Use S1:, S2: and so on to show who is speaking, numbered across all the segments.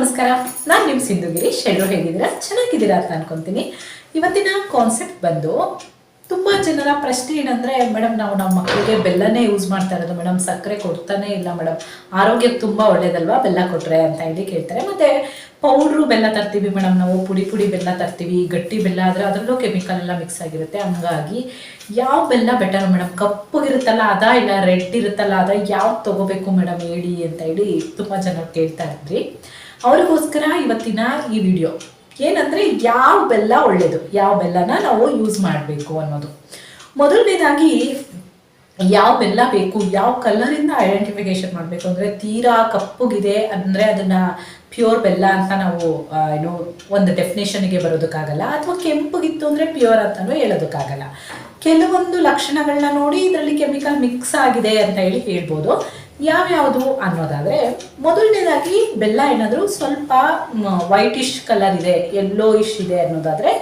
S1: ನಮಸ್ಕಾರ. ನಾನು ನಿಮ್ಮ ಸಿಂಧುಗಿರಿ ಎಲ್ಲರೂ ಹೇಗಿದ್ದೀರ? ಚೆನ್ನಾಗಿದ್ದೀರಾ ಅಂತ ಅನ್ಕೊಂತೀನಿ. ಇವತ್ತಿನ ಕಾನ್ಸೆಪ್ಟ್ ಬಂದು ತುಂಬ ಜನರ ಪ್ರಶ್ನೆ ಏನಂದ್ರೆ ಮೇಡಮ್ ನಾವು ನಮ್ಮ ಮಕ್ಕಳಿಗೆ ಬೆಲ್ಲನೇ ಯೂಸ್ ಮಾಡ್ತಾ ಇರೋದು. ಮೇಡಮ್ ಸಕ್ಕರೆ ಕೊಡ್ತಾನೆ ಇಲ್ಲ ಮೇಡಮ್ ಆರೋಗ್ಯಕ್ಕೆ ತುಂಬ ಒಳ್ಳೇದಲ್ವಾ? ಬೆಲ್ಲ ಕೊಟ್ರೆ ಅಂತ ಹೇಳಿ ಕೇಳ್ತಾರೆ. ಮತ್ತೆ ಪೌಡ್ರು ಬೆಲ್ಲ ತರ್ತೀವಿ ಮೇಡಮ್ ನಾವು ಪುಡಿ ಪುಡಿ ಬೆಲ್ಲ ತರ್ತೀವಿ. ಗಟ್ಟಿ ಬೆಲ್ಲ ಆದರೆ ಅದರಲ್ಲೂ ಕೆಮಿಕಲ್ ಎಲ್ಲ ಮಿಕ್ಸ್ ಆಗಿರುತ್ತೆ. ಹಂಗಾಗಿ ಯಾವ ಬೆಲ್ಲ ಬೆಟರ್ ಮೇಡಮ್ ಕಪ್ಪಗಿರುತ್ತಲ್ಲ ಅದ ಇಲ್ಲ? ರೆಡ್ ಇರುತ್ತಲ್ಲ, ಅದ ಯಾವ್ದು ತಗೋಬೇಕು ಮೇಡಮ್ ಹೇಳಿ ಅಂತ ಹೇಳಿ ತುಂಬ ಜನ ಕೇಳ್ತಾ ಇದ್ರಿ. ಅವ್ರಿಗೋಸ್ಕರ ಇವತ್ತಿನ ಈ ವಿಡಿಯೋ ಏನಂದ್ರೆ ಯಾವ ಬೆಲ್ಲ ಒಳ್ಳೇದು, ಯಾವ ಬೆಲ್ಲನ ನಾವು ಯೂಸ್ ಮಾಡಬೇಕು ಅನ್ನೋದು. ಮೊದಲನೇದಾಗಿ ಯಾವ ಬೆಲ್ಲ ಬೇಕು, ಯಾವ ಕಲರಿಂದ ಐಡೆಂಟಿಫಿಕೇಶನ್ ಮಾಡಬೇಕು ಅಂದರೆ ತೀರಾ ಕಪ್ಪುಗಿದೆ ಅಂದರೆ ಅದನ್ನ ಪ್ಯೂರ್ ಬೆಲ್ಲ ಅಂತ ನಾವು ಏನು ಒಂದು ಡೆಫಿನೇಷನ್ಗೆ ಬರೋದಕ್ಕಾಗಲ್ಲ, ಅಥವಾ ಕೆಂಪುಗಿತ್ತು ಅಂದರೆ ಪ್ಯೂರ್ ಅಂತಲೂ ಹೇಳೋದಕ್ಕಾಗಲ್ಲ. ಕೆಲವೊಂದು ಲಕ್ಷಣಗಳನ್ನ ನೋಡಿ ಇದರಲ್ಲಿ ಕೆಮಿಕಲ್ ಮಿಕ್ಸ್ ಆಗಿದೆ ಅಂತ ಹೇಳಿ ಹೇಳ್ಬೋದು. ಯಾವ್ಯಾವುದು ಅನ್ನೋದಾದ್ರೆ, ಮೊದಲನೇದಾಗಿ ಬೆಲ್ಲ ಏನಾದರೂ ಸ್ವಲ್ಪ ವೈಟಿಶ್ ಕಲರ್ ಇದೆ ಎಲ್ಲೋ ಇಶ್ ಇದೆ ಅನ್ನೋದಾದ್ರೆ,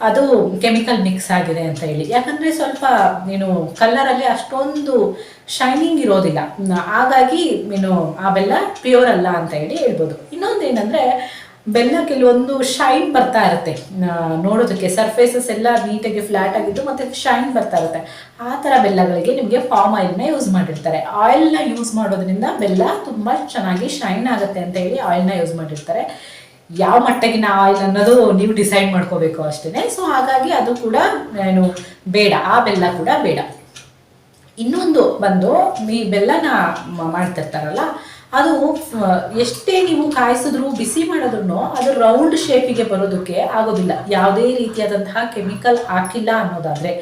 S1: ಅದು ಕೆಮಿಕಲ್ ಮಿಕ್ಸ್ ಆಗಿದೆ ಅಂತ ಹೇಳಿ. ಯಾಕಂದ್ರೆ ಸ್ವಲ್ಪ ನೀನು ಕಲ್ಲರಲ್ಲಿ ಅಷ್ಟೊಂದು ಶೈನಿಂಗ್ ಇರೋದಿಲ್ಲ. ಹಾಗಾಗಿ ನೀನು ಆ ಬೆಲ್ಲ ಪ್ಯೂರ್ ಅಲ್ಲ ಅಂತ ಹೇಳಿ ಹೇಳ್ಬೋದು. ಇನ್ನೊಂದು ಏನಂದ್ರೆ ಬೆಲ್ಲ ಕೆಲವೊಂದು ಶೈನ್ ಬರ್ತಾ ಇರುತ್ತೆ. ನೋಡೋದಕ್ಕೆ ಸರ್ಫೇಸಸ್ ಎಲ್ಲ ನೀಟಾಗಿ ಫ್ಲಾಟ್ ಆಗಿದ್ದು ಮತ್ತೆ ಶೈನ್ ಬರ್ತಾ ಇರುತ್ತೆ. ಆ ಥರ ಬೆಲ್ಲಗಳಿಗೆ ನಿಮಗೆ ಪಾಮ್ ಆಯಿಲ್ನ ಯೂಸ್ ಮಾಡಿರ್ತಾರೆ. ಆಯಿಲ್ನ ಯೂಸ್ ಮಾಡೋದ್ರಿಂದ ಬೆಲ್ಲ ತುಂಬ ಚೆನ್ನಾಗಿ ಶೈನ್ ಆಗುತ್ತೆ ಅಂತ ಹೇಳಿ ಆಯಿಲ್ನ ಯೂಸ್ ಮಾಡಿರ್ತಾರೆ. ಯಾವ ಮಟ್ಟಗಿನ ಆಯಿಲ್ ಅನ್ನೋದು ನೀವು ಡಿಸೈಡ್ ಮಾಡ್ಕೋಬೇಕು ಅಷ್ಟೇ ಸೊ ಹಾಗಾಗಿ ಅದು ಕೂಡ ಏನು ಬೇಡ. ಆ ಬೆಲ್ಲ ಕೂಡ ಬೇಡ. ಇನ್ನೊಂದು ಬಂದು, ಈ ಬೆಲ್ಲನ ಮಾಡ್ತಿರ್ತಾರಲ್ಲ ಅದು ಎಷ್ಟೇ ನೀವು ಕಾಯಿಸಿದ್ರು ಬಿಸಿ ಮಾಡೋದನ್ನು ಅದು ರೌಂಡ್ ಶೇಪಿಗೆ ಬರೋದಕ್ಕೆ ಆಗೋದಿಲ್ಲ. ಯಾವುದೇ ರೀತಿಯಾದಂತಹ ಕೆಮಿಕಲ್ ಹಾಕಿಲ್ಲ ಅನ್ನೋದಾದ್ರೆ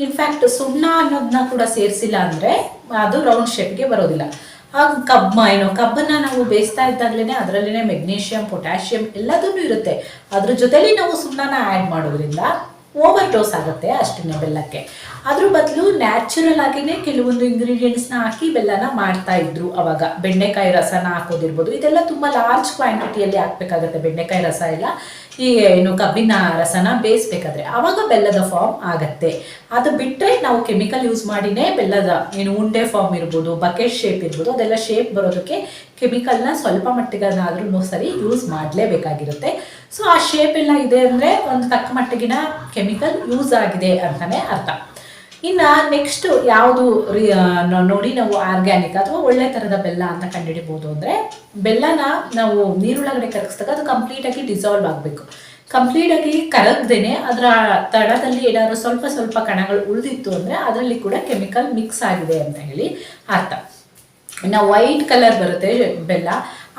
S1: ಇನ್ಫ್ಯಾಕ್ಟ್ ಸುಣ್ಣ ಅನ್ನೋದನ್ನ ಕೂಡ ಸೇರಿಸಿಲ್ಲ ಅಂದ್ರೆ ಅದು ರೌಂಡ್ ಶೇಪ್ಗೆ ಬರೋದಿಲ್ಲ. ಆಗ ಕಬ್ಬ ಏನು, ಕಬ್ಬನ್ನ ನಾವು ಬೇಯಿಸ್ತಾ ಇದ್ದಾಗಲೇ ಅದರಲ್ಲೇ ಮೆಗ್ನೀಷಿಯಂ ಪೊಟ್ಯಾಷಿಯಂ ಎಲ್ಲದೂ ಇರುತ್ತೆ. ಅದ್ರ ಜೊತೆಲಿ ನಾವು ಸುಣ್ಣನ ಆ್ಯಡ್ ಮಾಡೋದ್ರಿಂದ ಓವರ್ ಡೋಸ್ ಆಗುತ್ತೆ ಅಷ್ಟೇ ಬೆಲ್ಲಕ್ಕೆ. ಅದ್ರ ಬದಲು ನ್ಯಾಚುರಲ್ ಆಗಿನೇ ಕೆಲವೊಂದು ಇಂಗ್ರೀಡಿಯೆಂಟ್ಸ್ನ ಹಾಕಿ ಬೆಲ್ಲನ ಮಾಡ್ತಾ ಇದ್ರು ಅವಾಗ. ಬೆಣ್ಣೆಕಾಯಿ ರಸನ ಹಾಕೋದಿರ್ಬೋದು. ಇದೆಲ್ಲ ತುಂಬ ಲಾರ್ಜ್ ಕ್ವಾಂಟಿಟಿಯಲ್ಲಿ ಹಾಕ್ಬೇಕಾಗತ್ತೆ ಬೆಂಡೆಕಾಯಿ ರಸ ಎಲ್ಲ. ಈ ಏನು ಕಬ್ಬಿನ ರಸನ ಬೇಯಿಸ್ಬೇಕಾದ್ರೆ ಆವಾಗ ಬೆಲ್ಲದ ಫಾರ್ಮ್ ಆಗತ್ತೆ. ಅದು ಬಿಟ್ಟರೆ ನಾವು ಕೆಮಿಕಲ್ ಯೂಸ್ ಮಾಡಿನೇ ಬೆಲ್ಲದ ಏನು ಉಂಡೆ ಫಾರ್ಮ್ ಇರ್ಬೋದು ಬಕೆಟ್ ಶೇಪ್ ಇರ್ಬೋದು, ಅದೆಲ್ಲ ಶೇಪ್ ಬರೋದಕ್ಕೆ ಕೆಮಿಕಲ್ನ ಸ್ವಲ್ಪ ಮಟ್ಟಿಗನಾದ್ರೂ ಸರಿ ಯೂಸ್ ಮಾಡಲೇಬೇಕಾಗಿರುತ್ತೆ. ಸೊ ಆ ಶೇಪ್ ಎಲ್ಲ ಇದೆ ಅಂದರೆ ಒಂದು ತಕ್ಕ ಮಟ್ಟಿಗಿನ ಕೆಮಿಕಲ್ ಯೂಸ್ ಆಗಿದೆ ಅಂತಲೇ ಅರ್ಥ. ಇನ್ನು ನೆಕ್ಸ್ಟ್ ಯಾವುದು ನೋಡಿ ನಾವು ಆರ್ಗ್ಯಾನಿಕ್ ಅಥವಾ ಒಳ್ಳೆ ಥರದ ಬೆಲ್ಲ ಅಂತ ಕಂಡುಹಿಡಿಬೋದು ಅಂದರೆ ಬೆಲ್ಲನ ನಾವು ನೀರೊಳಗಡೆ ಕರಗಿಸಿದಾಗ ಅದು ಕಂಪ್ಲೀಟಾಗಿ ಡಿಸಾಲ್ವ್ ಆಗಬೇಕು. ಕಂಪ್ಲೀಟಾಗಿ ಕರಗ್ದೇನೆ ಅದರ ತಡದಲ್ಲಿ ಏನಾದ್ರು ಸ್ವಲ್ಪ ಸ್ವಲ್ಪ ಕಣಗಳು ಉಳಿದಿತ್ತು ಅಂದರೆ ಅದರಲ್ಲಿ ಕೂಡ ಕೆಮಿಕಲ್ ಮಿಕ್ಸ್ ಆಗಿದೆ ಅಂತ ಹೇಳಿ ಅರ್ಥ. ಇನ್ನು ವೈಟ್ ಕಲರ್ ಬರುತ್ತೆ ಬೆಲ್ಲ.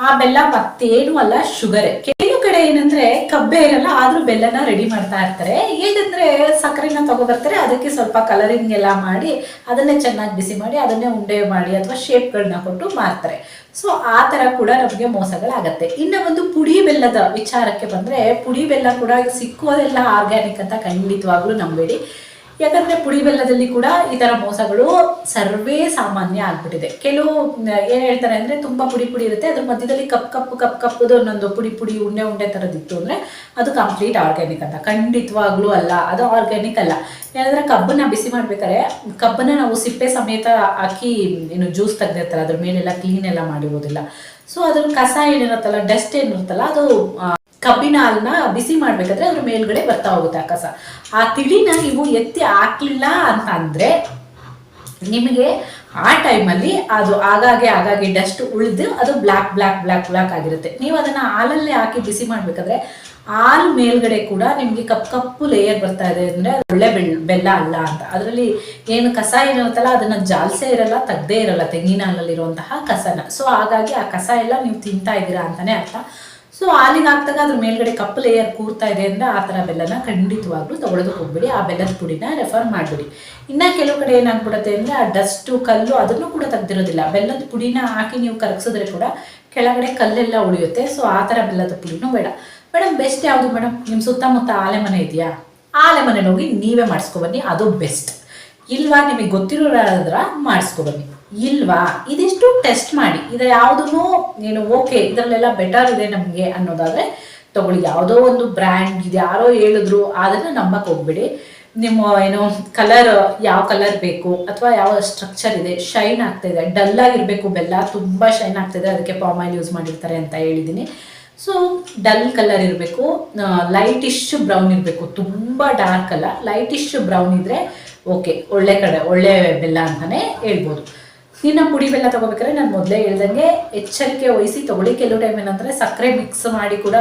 S1: ಆ ಬೆಲ್ಲ ಮತ್ತೇನು ಅಲ್ಲ ಶುಗರೇ ಏನಂದ್ರೆ ಕಬ್ಬೆ ಇರಲ್ಲ ಆದ್ರೂ ಬೆಲ್ಲನ ರೆಡಿ ಮಾಡ್ತಾ ಇರ್ತಾರೆ. ಏನಂದ್ರೆ ಸಕ್ಕರೆನ ತಗೊಬರ್ತಾರೆ ಅದಕ್ಕೆ ಸ್ವಲ್ಪ ಕಲರಿಂಗ್ ಎಲ್ಲ ಮಾಡಿ, ಅದನ್ನೇ ಚೆನ್ನಾಗಿ ಬಿಸಿ ಮಾಡಿ, ಅದನ್ನೇ ಉಂಡೆ ಮಾಡಿ ಅಥವಾ ಶೇಪ್ಗಳನ್ನ ಕೊಟ್ಟು ಮಾರ್ತಾರೆ. ಸೊ ಆ ತರ ಕೂಡ ನಮಗೆ ಮೋಸಗಳಾಗತ್ತೆ. ಇನ್ನು ಒಂದು ಪುಡಿ ಬೆಲ್ಲದ ವಿಚಾರಕ್ಕೆ ಬಂದ್ರೆ, ಪುಡಿ ಬೆಲ್ಲ ಕೂಡ ಸಿಕ್ಕುವುದೆಲ್ಲ ಆರ್ಗ್ಯಾನಿಕ್ ಅಂತ ಖಂಡಿತವಾಗ್ಲೂ ನಂಬೇಡಿ. ಯಾಕಂದ್ರೆ ಪುಡಿ ಬೆಲ್ಲದಲ್ಲಿ ಕೂಡ ಈ ತರ ಮೋಸಗಳು ಸರ್ವೇ ಸಾಮಾನ್ಯ ಆಗ್ಬಿಟ್ಟಿದೆ. ಕೆಲವು ಏನ್ ಹೇಳ್ತಾರೆ ಅಂದ್ರೆ ತುಂಬಾ ಪುಡಿ ಪುಡಿ ಇರುತ್ತೆ, ಅದ್ರ ಮಧ್ಯದಲ್ಲಿ ಕಪ್ ಕಪ್ ಕಪ್ ಕಪ್ಪದು ಒಂದೊಂದು ಪುಡಿ ಪುಡಿ ಉಂಡೆ ಉಂಡೆ ತರದಿತ್ತು ಅಂದ್ರೆ ಅದು ಕಂಪ್ಲೀಟ್ ಆರ್ಗ್ಯಾನಿಕ್ ಅಂತ. ಖಂಡಿತವಾಗ್ಲೂ ಅಲ್ಲ, ಅದು ಆರ್ಗ್ಯಾನಿಕ್ ಅಲ್ಲ. ಏನಂದ್ರೆ ಕಬ್ಬನ್ನ ಬಿಸಿ ಮಾಡ್ಬೇಕಾದ್ರೆ ಕಬ್ಬನ್ನ ನಾವು ಸಿಪ್ಪೆ ಸಮೇತ ಹಾಕಿ, ಏನು ಜ್ಯೂಸ್ ತೆಗ್ದಿರ್ತಾರೆ ಅದ್ರ ಮೇಲೆಲ್ಲ ಕ್ಲೀನ್ ಎಲ್ಲ ಮಾಡಿರೋದಿಲ್ಲ. ಸೊ ಅದ್ರ ಕಸ ಏನಿರುತ್ತಲ್ಲ ಡಸ್ಟ್ ಏನಿರುತ್ತಲ್ಲ, ಅದು ಕಬ್ಬಿನ ಹಾಲನ್ನ ಬಿಸಿ ಮಾಡ್ಬೇಕಾದ್ರೆ ಅದ್ರ ಮೇಲ್ಗಡೆ ಬರ್ತಾ ಹೋಗುತ್ತೆ ಆ ಕಸ. ಆ ತಿಳಿನ ನೀವು ಎತ್ತಿ ಹಾಕ್ಲಿಲ್ಲ ಅಂತಂದ್ರೆ ನಿಮಗೆ ಆ ಟೈಮಲ್ಲಿ ಅದು ಆಗಾಗೆ ಆಗಾಗೆ ಡಸ್ಟ್ ಉಳಿದು ಅದು ಬ್ಲ್ಯಾಕ್ ಬ್ಲ್ಯಾಕ್ ಬ್ಲ್ಯಾಕ್ ಬ್ಲ್ಯಾಕ್ ಆಗಿರುತ್ತೆ. ನೀವು ಅದನ್ನ ಹಾಲಲ್ಲೇ ಹಾಕಿ ಬಿಸಿ ಮಾಡ್ಬೇಕಾದ್ರೆ ಹಾಲು ಮೇಲ್ಗಡೆ ಕೂಡ ನಿಮಗೆ ಕಪ್, ಕಪ್ಪು ಲೇಯರ್ ಬರ್ತಾ ಇದೆ ಅಂದ್ರೆ ಅದು ಒಳ್ಳೆ ಬೆಲ್, ಬೆಲ್ಲ ಅಲ್ಲ ಅಂತ. ಅದರಲ್ಲಿ ಏನು ಕಸ ಏನಿರುತ್ತಲ್ಲ ಅದನ್ನ ಜಾಲ್ಸೆ ಇರಲ್ಲ, ತೆಗ್ದೇ ಇರಲ್ಲ ತೆಂಗಿನ ಹಾಲಲ್ಲಿರುವಂತಹ ಕಸನ. ಸೊ ಹಾಗಾಗಿ ಆ ಕಸ ಎಲ್ಲ ನೀವು ತಿಂತಾ ಇದ್ದೀರಾ ಅಂತಾನೆ ಅರ್ಥ. ಸೊ ಹಾಲಿಗೆ ಹಾಕ್ದಾಗ ಅದ್ರ ಮೇಲ್ಗಡೆ ಕಪ್ಪು ಲೇಯರ್ ಕೂರ್ತಾ ಇದೆ ಅಂದ್ರೆ ಆ ಥರ ಬೆಲ್ಲನ ಖಂಡಿತವಾಗ್ಲೂ ತಗೊಳೋದಕ್ಕೆ ಹೋಗ್ಬಿಡಿ. ಆ ಬೆಲ್ಲದ ಪುಡಿನ ರೆಫರ್ ಮಾಡಿಬಿಡಿ. ಇನ್ನ ಕೆಲವು ಕಡೆ ಏನಾಗ್ಬಿಡುತ್ತೆ ಅಂದ್ರೆ ಆ ಡಸ್ಟು ಕಲ್ಲು ಅದನ್ನು ಕೂಡ ತೆಗ್ದಿರೋದಿಲ್ಲ. ಬೆಲ್ಲದ ಪುಡಿನ ಹಾಕಿ ನೀವು ಕರಗಿಸಿದ್ರೆ ಕೂಡ ಕೆಳಗಡೆ ಕಲ್ಲೆಲ್ಲ ಉಳಿಯುತ್ತೆ. ಸೊ ಆ ಥರ ಬೆಲ್ಲದ ಪುಡಿನೂ ಬೇಡ. ಮೇಡಮ್ ಬೆಸ್ಟ್ ಯಾವುದು ಮೇಡಮ್ ನಿಮ್ಮ ಸುತ್ತಮುತ್ತ ಆಲೆ ಮನೆ ಇದೆಯಾ? ಆಲೆ ಮನೆಗೆ ಹೋಗಿ ನೀವೇ ಮಾಡಿಸ್ಕೊಬನ್ನಿ ಅದು ಬೆಸ್ಟ್ ಇಲ್ವಾ ನಿಮಗೆ ಗೊತ್ತಿರೋದ್ರ ಮಾಡಿಸ್ಕೊಬನ್ನಿ ಇಲ್ವಾ? ಇದಿಷ್ಟು ಟೆಸ್ಟ್ ಮಾಡಿ. ಇದರ ಯಾವುದೂ ಏನು ಓಕೆ ಇದರಲ್ಲೆಲ್ಲ ಬೆಟರ್ ಇದೆ ನಮಗೆ ಅನ್ನೋದಾದ್ರೆ ತಗೊಳ್ಳಿ. ಯಾವುದೋ ಒಂದು ಬ್ರ್ಯಾಂಡ್ ಇದು ಯಾರೋ ಹೇಳಿದ್ರು ಅದನ್ನು ನಂಬಕ್ಕೆ ಹೋಗ್ಬಿಡಿ. ನಿಮ್ಮ ಏನು ಕಲರ್ ಯಾವ ಕಲರ್ ಬೇಕು ಅಥವಾ ಯಾವ ಸ್ಟ್ರಕ್ಚರ್ ಇದೆ ಶೈನ್ ಆಗ್ತಾ ಇದೆ. ಡಲ್ ಆಗಿರಬೇಕು, ಬೆಲ್ಲ ತುಂಬ ಶೈನ್ ಆಗ್ತಾಯಿದೆ ಅದಕ್ಕೆ ಪಾಮ್ ಆಯಿಲ್ ಯೂಸ್ ಮಾಡಿರ್ತಾರೆ ಅಂತ ಹೇಳಿದ್ದೀನಿ. ಸೊ ಡಲ್ ಕಲರ್ ಇರಬೇಕು ಲೈಟಿಶ್ ಬ್ರೌನ್ ಇರಬೇಕು. ತುಂಬ ಡಾರ್ಕ್ ಅಲ್ಲ ಲೈಟಿಶ್ ಬ್ರೌನ್ ಇದ್ರೆ ಓಕೆ, ಒಳ್ಳೆ ಕಡೆ, ಒಳ್ಳೆ ಬೆಲ್ಲ ಅಂತಾನೆ ಹೇಳ್ಬೋದು. ಇನ್ನು ಪುಡಿ ಬೆಲ್ಲ ತೊಗೋಬೇಕಾದ್ರೆ ನಾನು ಮೊದಲೇ ಹೇಳ್ದಂಗೆ ಎಚ್ಚರಿಕೆ ವಹಿಸಿ ತಗೊಳ್ಳಿ. ಕೆಲವು ಟೈಮ್ ಏನಂದ್ರೆ ಸಕ್ಕರೆ ಮಿಕ್ಸ್ ಮಾಡಿ ಕೂಡ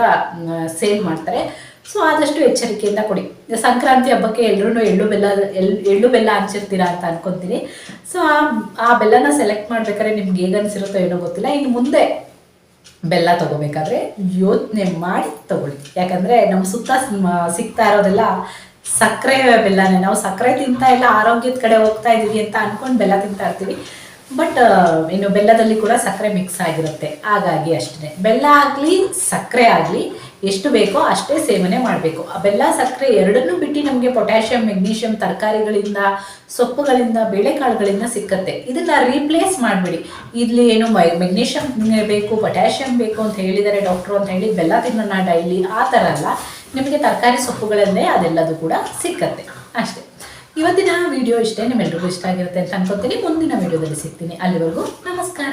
S1: ಸೇಲ್ ಮಾಡ್ತಾರೆ. ಸೊ ಆದಷ್ಟು ಎಚ್ಚರಿಕೆಯಿಂದ ಕೊಡಿ. ಸಂಕ್ರಾಂತಿ ಹಬ್ಬಕ್ಕೆ ಎಲ್ಲರೂ ಎಳ್ಳು ಬೆಲ್ಲ, ಎಳ್, ಎಳ್ಳು ಬೆಲ್ಲ ಹಂಚಿರ್ತೀರಾ ಅಂತ ಅನ್ಕೊಂತೀನಿ. ಸೊ ಆ ಆ ಬೆಲ್ಲನ ಸೆಲೆಕ್ಟ್ ಮಾಡ್ಬೇಕಾದ್ರೆ ನಿಮ್ಗೆ ಹೇಗೆ ಅನ್ಸಿರುತ್ತೋ ಏನೋ ಗೊತ್ತಿಲ್ಲ. ಇನ್ನು ಮುಂದೆ ಬೆಲ್ಲ ತಗೋಬೇಕಾದ್ರೆ ಯೋಚನೆ ಮಾಡಿ ತಗೊಳ್ಳಿ. ಯಾಕಂದ್ರೆ ನಮ್ಮ ಸುತ್ತ ಸಿಗ್ತಾ ಇರೋದೆಲ್ಲ ಸಕ್ಕರೆ ಬೆಲ್ಲನೇ. ನಾವು ಸಕ್ಕರೆ ತಿಂತಾ ಇಲ್ಲ, ಆರೋಗ್ಯದ ಕಡೆ ಹೋಗ್ತಾ ಇದೀವಿ ಅಂತ ಅನ್ಕೊಂಡು ಬೆಲ್ಲ ತಿಂತಾ ಇರ್ತೀವಿ. ಬಟ್ ಇನ್ನು ಬೆಲ್ಲದಲ್ಲಿ ಕೂಡ ಸಕ್ಕರೆ ಮಿಕ್ಸ್ ಆಗಿರುತ್ತೆ. ಹಾಗಾಗಿ ಅಷ್ಟೇ. ಬೆಲ್ಲ ಆಗಲಿ, ಸಕ್ಕರೆ ಆಗಲಿ, ಎಷ್ಟು ಬೇಕೋ ಅಷ್ಟೇ ಸೇವನೆ ಮಾಡಬೇಕು. ಆ ಬೆಲ್ಲ, ಸಕ್ಕರೆ ಎರಡನ್ನೂ ಬಿಟ್ಟು ನಮಗೆ ಪೊಟ್ಯಾಷಿಯಂ ಮೆಗ್ನೀಷಿಯಂ ತರಕಾರಿಗಳಿಂದ, ಸೊಪ್ಪುಗಳಿಂದ, ಬೇಳೆಕಾಳುಗಳಿಂದ ಸಿಕ್ಕತ್ತೆ. ಇದನ್ನ ರೀಪ್ಲೇಸ್ ಮಾಡಬೇಡಿ. ಇಲ್ಲಿ ಏನು ಮೆಗ್ನೀಷಿಯಂ ಬೇಕು ಪೊಟ್ಯಾಷಿಯಂ ಬೇಕು ಅಂತ ಹೇಳಿದ್ದಾರೆ ಡಾಕ್ಟ್ರು ಅಂತ ಹೇಳಿ ಬೆಲ್ಲ ತಿನ್ನೋಣ ಡೈಲಿ, ಆ ಥರ ಅಲ್ಲ. ನಿಮಗೆ ತರಕಾರಿ ಸೊಪ್ಪುಗಳಲ್ಲೇ ಅದೆಲ್ಲದೂ ಕೂಡ ಸಿಕ್ಕತ್ತೆ. ಅಷ್ಟೇ. ಇವತ್ತಿನ ವಿಡಿಯೋ ಇಷ್ಟೇ ನಿಮ್ಮೆಲ್ರಿಗೂ ಇಷ್ಟ ಆಗಿರುತ್ತೆ ಅಂತ ಅನ್ಕೊತೀನಿ. ಮುಂದಿನ ವಿಡಿಯೋದಲ್ಲಿ ಸಿಗ್ತೀನಿ. ಅಲ್ಲಿವರೆಗೂ ನಮಸ್ಕಾರ.